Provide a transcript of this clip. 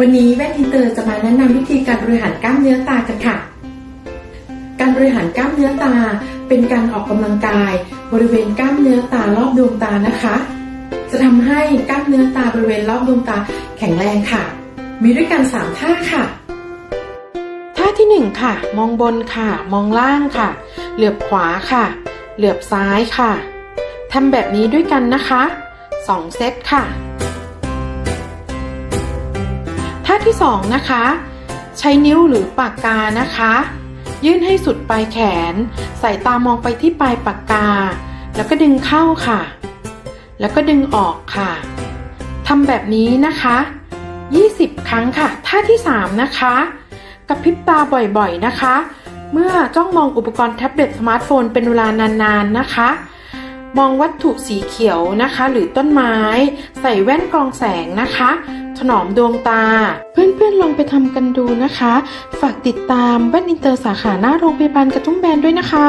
วันนี้แว่นอินเตอร์จะมาแนะนำวิธีการบริหารกล้ามเนื้อตากันค่ะ การบริหารกล้ามเนื้อตา เป็นการออกกำลังกาย บริเวณกล้ามเนื้อตารอบดวงตานะคะ จะทำให้กล้ามเนื้อตาบริเวณรอบดวงตาแข็งแรงค่ะ มีด้วยกัน3ท่าค่ะ ท่าที่ 1 ค่ะ มองบนค่ะ มองล่างค่ะ เหลือบขวาค่ะ เหลือบซ้ายค่ะทำแบบนี้ด้วยกันนะคะ 2 เซตค่ะาที่ 2 นะคะ ใช้นิ้วหรือปากกานะคะ ยื่นให้สุดปลายแขนใส่ตามองไปที่ปลายปากกา แล้วก็ดึงเข้าค่ะ แล้วก็ดึงออกค่ะทำแบบนี้นะคะ 20 ครั้งค่ะ ท่าที่ 3 นะคะกระพริบตาบ่อยๆนะคะ เมื่อจ้องมองอุปกรณ์แท็บเล็ตสมาร์ทโฟนเป็นเวลานานๆนะคะ มองวัตถุสีเขียวนะคะ หรือต้นไม้ ใส่แว่นกรองแสงนะคะ ถนอมดวงตา เพื่อนๆลองไปทำกันดูนะคะ ฝากติดตามแว่นอินเตอร์สาขาหน้าโรงพยาบาลกระทุ่มแบนด้วยนะคะ